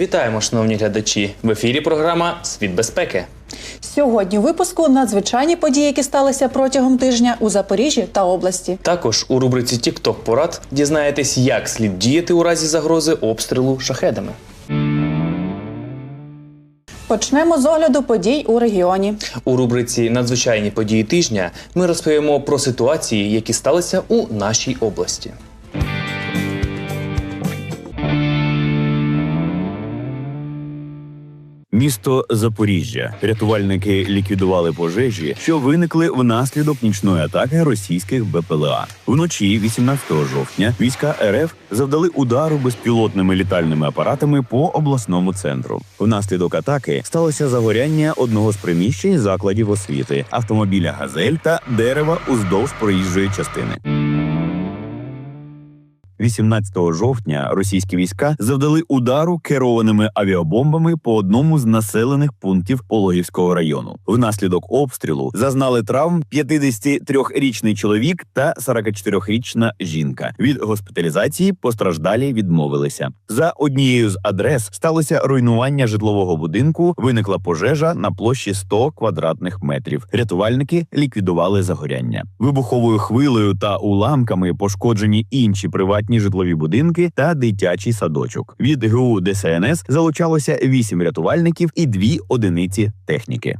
Вітаємо, шановні глядачі! В ефірі програма Світ безпеки. Сьогодні у випуску надзвичайні події, які сталися протягом тижня у Запоріжжі та області. Також у рубриці Тікток порад дізнаєтесь, як слід діяти у разі загрози обстрілу шахедами. Почнемо з огляду подій у регіоні. У рубриці Надзвичайні події тижня ми розповімо про ситуації, які сталися у нашій області. Місто Запоріжжя. Рятувальники ліквідували пожежі, що виникли внаслідок нічної атаки російських БПЛА. Вночі, 18 жовтня, війська РФ завдали удару безпілотними літальними апаратами по обласному центру. Внаслідок атаки сталося загоряння одного з приміщень закладів освіти, автомобіля Газель та дерева уздовж проїжджої частини. 18 жовтня російські війська завдали удару керованими авіабомбами по одному з населених пунктів Пологівського району. Внаслідок обстрілу зазнали травм 53-річний чоловік та 44-річна жінка. Від госпіталізації постраждалі відмовилися. За однією з адрес сталося руйнування житлового будинку. Виникла пожежа на площі 100 квадратних метрів. Рятувальники ліквідували загоряння. Вибуховою хвилею та уламками пошкоджені інші приватні житлові будинки та дитячий садочок. Від ГУ ДСНС залучалося 8 рятувальників і 2 одиниці техніки.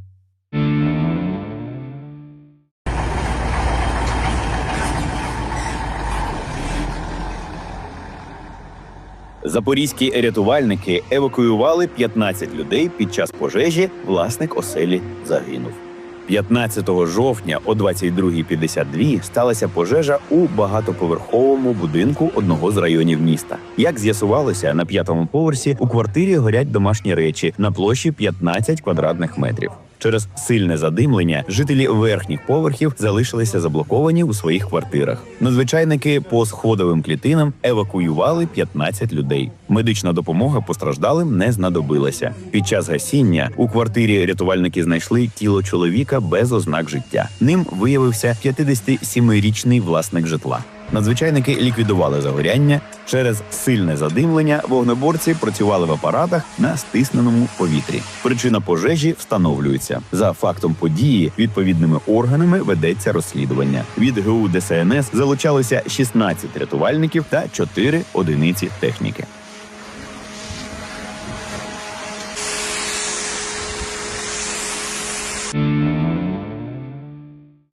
Запорізькі рятувальники евакуювали 15 людей під час пожежі. Власник оселі загинув. 15 жовтня о 22.52 сталася пожежа у багатоповерховому будинку одного з районів міста. Як з'ясувалося, на п'ятому поверсі у квартирі горять домашні речі на площі 15 квадратних метрів. Через сильне задимлення жителі верхніх поверхів залишилися заблоковані у своїх квартирах. Надзвичайники по сходовим клітинам евакуювали 15 людей. Медична допомога постраждалим не знадобилася. Під час гасіння у квартирі рятувальники знайшли тіло чоловіка без ознак життя. Ним виявився 57-річний власник житла. Надзвичайники ліквідували загоряння через сильне задимлення. Вогнеборці працювали в апаратах на стисненому повітрі. Причина пожежі встановлюється за фактом події. Відповідними органами ведеться розслідування. Від ГУ ДСНС залучалося 16 рятувальників та 4 одиниці техніки.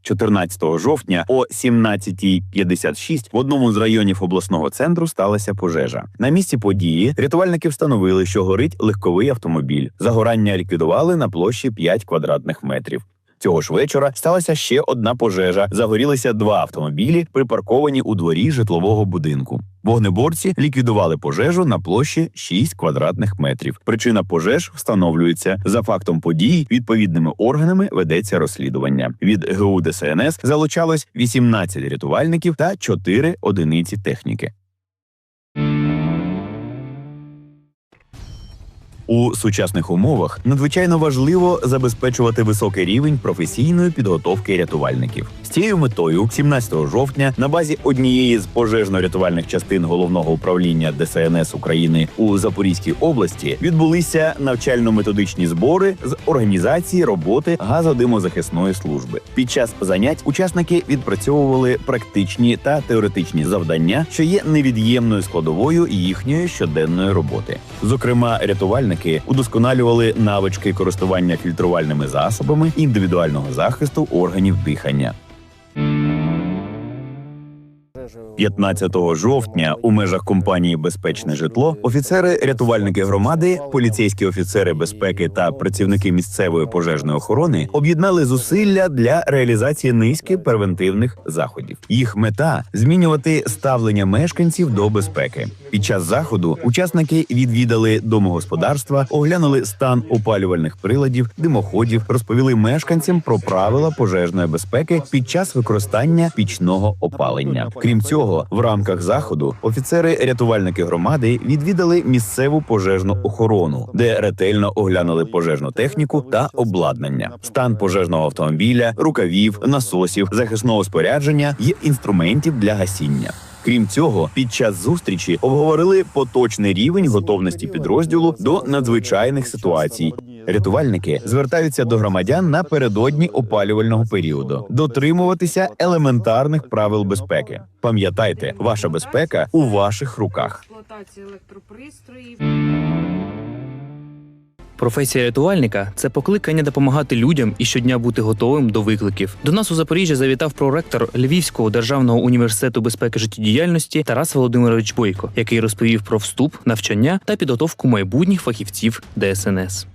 14 жовтня о 17.56 в одному з районів обласного центру сталася пожежа. На місці події рятувальники встановили, що горить легковий автомобіль. Загорання ліквідували на площі 5 квадратних метрів. Цього ж вечора сталася ще одна пожежа. Загорілися два автомобілі, припарковані у дворі житлового будинку. Вогнеборці ліквідували пожежу на площі 6 квадратних метрів. Причина пожеж встановлюється за фактом подій. Відповідними органами ведеться розслідування. Від ГУ ДСНС залучалось 18 рятувальників та 4 одиниці техніки. У сучасних умовах надзвичайно важливо забезпечувати високий рівень професійної підготовки рятувальників. Цією метою, 17 жовтня, на базі однієї з пожежно-рятувальних частин головного управління ДСНС України у Запорізькій області відбулися навчально-методичні збори з організації роботи газодимозахисної служби. Під час занять учасники відпрацьовували практичні та теоретичні завдання, що є невід'ємною складовою їхньої щоденної роботи. Зокрема, рятувальники удосконалювали навички користування фільтрувальними засобами індивідуального захисту органів дихання. 15 жовтня у межах компанії Безпечне житло офіцери рятувальники громади, поліцейські офіцери безпеки та працівники місцевої пожежної охорони об'єднали зусилля для реалізації низки превентивних заходів. Їх мета змінювати ставлення мешканців до безпеки. Під час заходу учасники відвідали домогосподарства, оглянули стан опалювальних приладів, димоходів, розповіли мешканцям про правила пожежної безпеки під час використання пічного опалення. Крім цього, в рамках заходу офіцери-рятувальники громади відвідали місцеву пожежну охорону, де ретельно оглянули пожежну техніку та обладнання, стан пожежного автомобіля, рукавів, насосів, захисного спорядження і інструментів для гасіння. Крім цього, під час зустрічі обговорили поточний рівень готовності підрозділу до надзвичайних ситуацій. Рятувальники звертаються до громадян напередодні опалювального періоду дотримуватися елементарних правил безпеки. Пам'ятайте, ваша безпека у ваших руках. електропристроїв. Професія рятувальника це покликання допомагати людям і щодня бути готовим до викликів. До нас у Запоріжжя завітав проректор Львівського державного університету безпеки життєдіяльності Тарас Володимирович Бойко, який розповів про вступ, навчання та підготовку майбутніх фахівців ДСНС.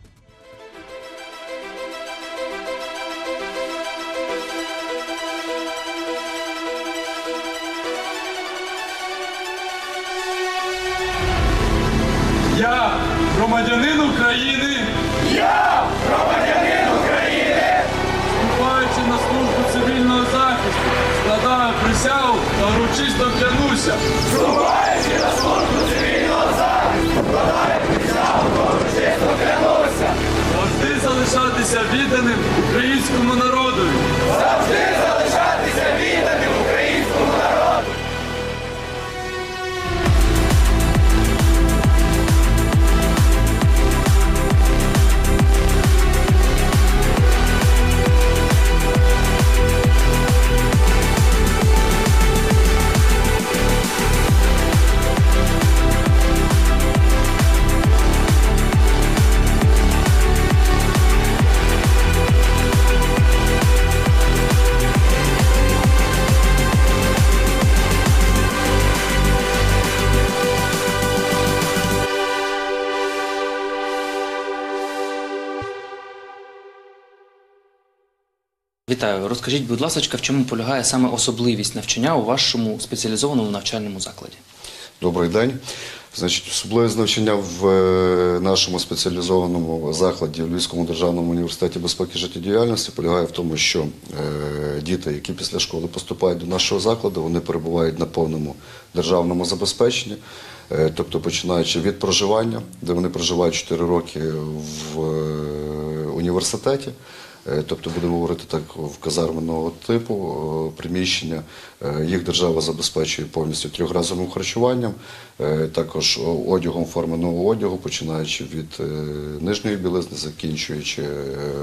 Вітаю, розкажіть, будь ласка, в чому полягає саме особливість навчання у вашому спеціалізованому навчальному закладі? Добрий день. Значить, особливість навчання в е, нашому спеціалізованому закладі в Львівському державному університеті безпеки життєдіяльності полягає в тому, що е, діти, які після школи поступають до нашого закладу, вони перебувають на повному державному забезпеченні, Е, тобто починаючи від проживання, де вони проживають 4 роки в університеті. Е, Тобто будемо говорити так в казарменного типу е, приміщення. Е, Їх держава забезпечує повністю трьохразовим харчуванням, також одягом форменого одягу, починаючи від нижньої білизни, закінчуючи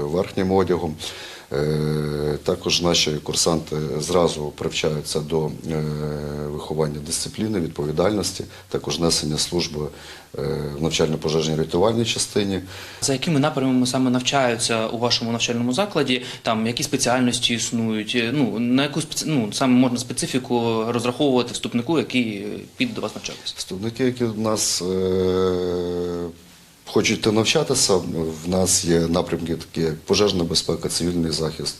верхнім одягом. Е, Також наші курсанти зразу привчаються до е, виховання дисципліни, відповідальності, також несення служби е, в навчально-пожежній рятувальній частині. За якими напрямами саме навчаються у вашому навчальному закладі? Там які спеціальності існують? Ну на яку спеці... ну, саме можна специфіку розраховувати вступнику, який піде до вас навчатися? Студники, які в нас хочуть навчатися, в нас є напрямки такі, як пожежна безпека, цивільний захист,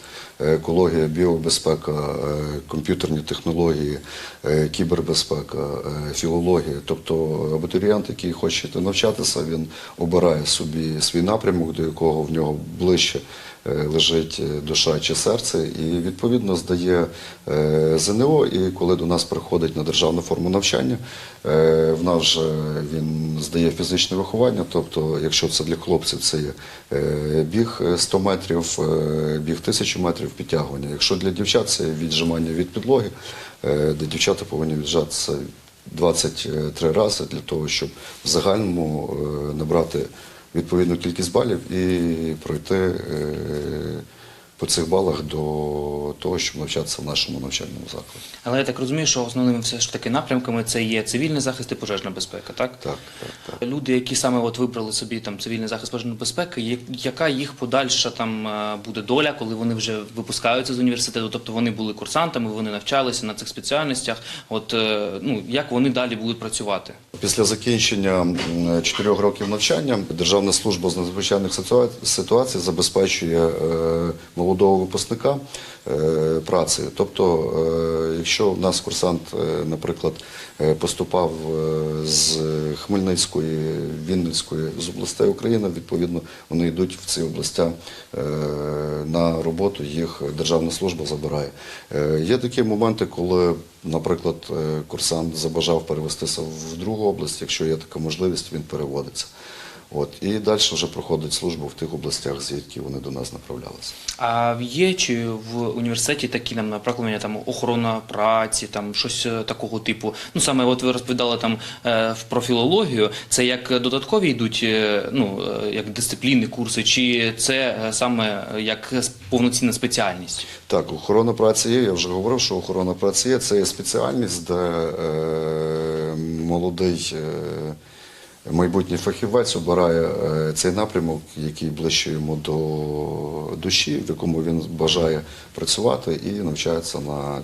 екологія, біобезпека, е, комп'ютерні технології, е, кібербезпека, е, філологія. Тобто абітурієнт, який хоче навчатися, він обирає собі свій напрямок, до якого в нього ближче лежить душа чи серце, і відповідно здає ЗНО. І коли до нас приходить на державну форму навчання, в нас же він здає фізичне виховання. Тобто, якщо це для хлопців, це є біг е, 100 метрів, біг 1000 метрів, підтягування. Якщо для дівчат це віджимання від підлоги, е, де дівчата повинні віджатися 23 рази для того, щоб в загальному е, набрати відповідну кількість балів і пройти е, по цих балах до того, щоб навчатися в нашому навчальному закладі. Але я так розумію, що основними все ж таки напрямками це є цивільний захист і пожежна безпека, так? Так, так, так. Люди, які саме от вибрали собі там цивільний захист пожежної безпеки, яка їх подальша там е, буде доля, коли вони вже випускаються з університету? Тобто вони були курсантами, вони навчалися на цих спеціальностях. От е, ну як вони далі будуть працювати? Після закінчення чотирьох років навчання Державна служба з надзвичайних ситуацій забезпечує е, молодого випускника е, працею. Тобто, е, якщо в нас курсант, е, наприклад, поступав з Хмельницької, Вінницької, з областей України, відповідно, вони йдуть в ці області на роботу, їх Державна служба забирає. Є такі моменти, коли, наприклад, курсант забажав перевестися в другу область, якщо є така можливість, він переводиться. От, і далі вже проходить службу в тих областях, звідки вони до нас направлялися. А є чи в університеті такі нам наприклад, там охорона праці, там щось е, такого типу? Ну саме от ви розповідали там е, про філологію. Це як додаткові йдуть, е, ну як дисципліни, курси, чи це саме як повноцінна спеціальність? Так, охорона праці є. Я вже говорив, що охорона праці є. Це є спеціальність, де е, молодий е, майбутній фахівець обирає е, цей напрямок, який ближче йому до душі, в якому він бажає працювати, і навчається на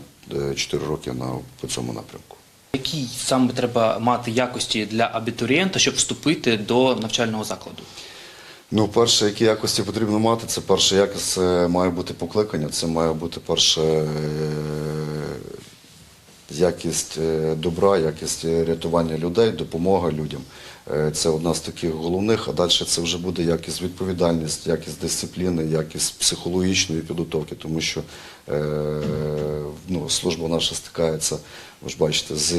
4 роки на, по цьому напрямку. Які саме треба мати якості для абітурієнта, щоб вступити до навчального закладу? Ну, перше, які якості потрібно мати, це перша якість має бути покликання, це має бути перше е, якість е, добра, якість е, рятування людей, допомога людям. Е, Це одна з таких головних, а далі це вже буде якість відповідальність, якість дисципліни, якість психологічної підготовки, тому що е, ну, служба наша стикається, ви ж бачите, з,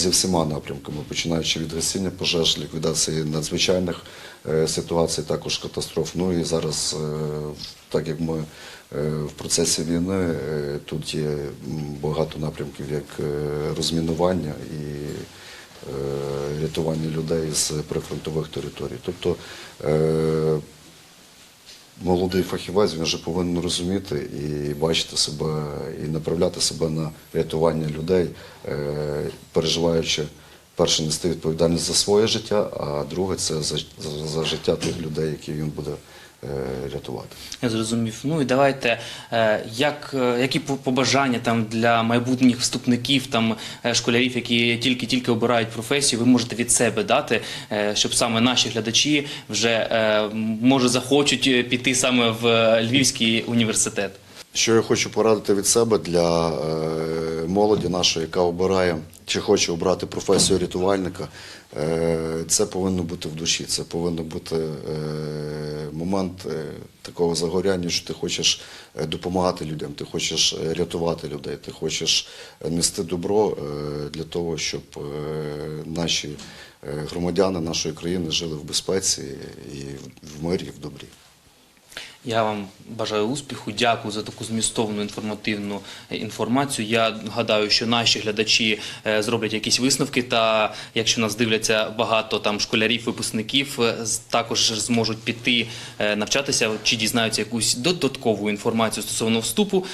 зі всіма напрямками, починаючи від гасіння пожеж, ліквідації надзвичайних е, ситуацій, також катастроф. Ну і зараз, так як ми в процесі війни, тут є багато напрямків, як розмінування і рятування людей з прифронтових територій. Тобто е, молодий фахівець він вже повинен розуміти і бачити себе, і направляти себе на рятування людей, е, переживаючи перше нести відповідальність за своє життя, а друге це за, за, життя тих людей, які він буде рятувати. Я зрозумів. Ну і давайте, е, як, е, які побажання там для майбутніх вступників, там е, школярів, які тільки-тільки обирають професію, ви можете від себе дати, е, щоб саме наші глядачі вже е, може захочуть е, піти саме в е, Львівський університет. Що я хочу порадити від себе для е, молоді нашої, яка обирає чи хоче обрати професію рятувальника, е, це повинно бути в душі. Це повинен бути е, момент е, такого загоряння, що ти хочеш е, допомагати людям, ти хочеш е, рятувати людей, ти хочеш е, нести добро е, для того, щоб е, наші е, громадяни нашої країни жили в безпеці і в мирі, і в добрі. Я вам бажаю успіху, дякую за таку змістовну інформативну е, інформацію. Я гадаю, що наші глядачі е, зроблять якісь висновки. Та якщо нас дивляться багато там школярів, випускників, е, також зможуть піти навчатися чи дізнаються якусь додаткову інформацію стосовно вступу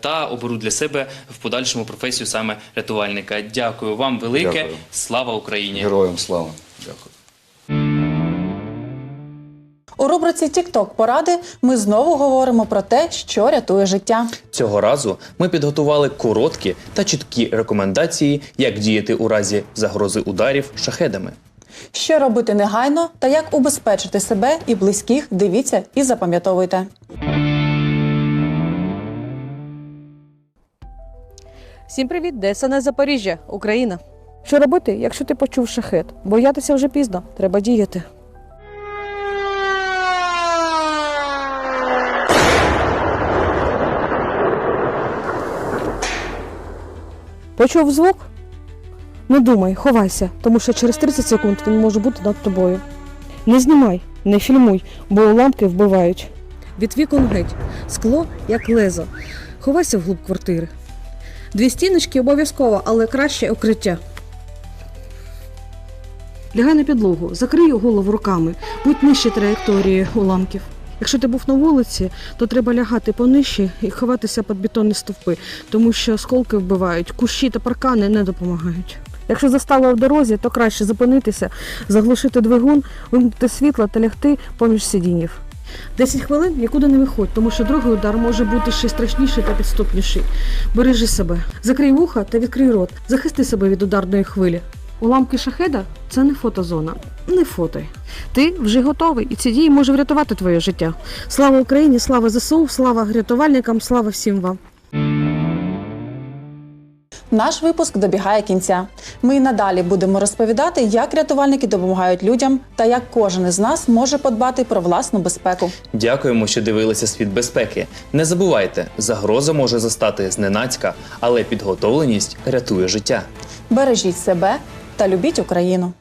та оберуть для себе в подальшому професію саме рятувальника. Дякую вам велике. Дякую. Слава Україні! Героям слава! Дякую. Рубриці Тікток поради ми знову говоримо про те, що рятує життя. Цього разу ми підготували короткі та чіткі рекомендації, як діяти у разі загрози ударів шахедами. Що робити негайно та як убезпечити себе і близьких, дивіться і запам'ятовуйте. Всім привіт, ДСНС Запоріжжя, Україна. Що робити, якщо ти почув шахет? Боятися вже пізно, треба діяти. Почув звук? Не думай, ховайся, тому що через 30 секунд він може бути над тобою. Не знімай, не фільмуй, бо уламки вбивають. Від вікон геть, скло як лезо. Ховайся вглуб квартири. Дві стіночки обов'язково, але краще укриття. Лягай на підлогу, закрий голову руками, будь нижче траєкторії уламків. Якщо ти був на вулиці, то треба лягати понижче і ховатися під бетонні стовпи, тому що осколки вбивають, кущі та паркани не допомагають. Якщо застало в дорозі, то краще зупинитися, заглушити двигун, вимкнути світло та лягти поміж сидіннів. 10 хвилин нікуди не виходь, тому що другий удар може бути ще страшніший та підступніший. Бережи себе, закрий вуха та відкрий рот, захисти себе від ударної хвилі. Уламки шахеда це не фотозона. Не фотай. Ти вже готовий, і ці дії може врятувати твоє життя. Слава Україні, слава ЗСУ, слава рятувальникам, слава всім вам. Наш випуск добігає кінця. Ми й надалі будемо розповідати, як рятувальники допомагають людям та як кожен із нас може подбати про власну безпеку. Дякуємо, що дивилися світ безпеки. Не забувайте, загроза може застати зненацька, але підготовленість рятує життя. Бережіть себе та любіть Україну.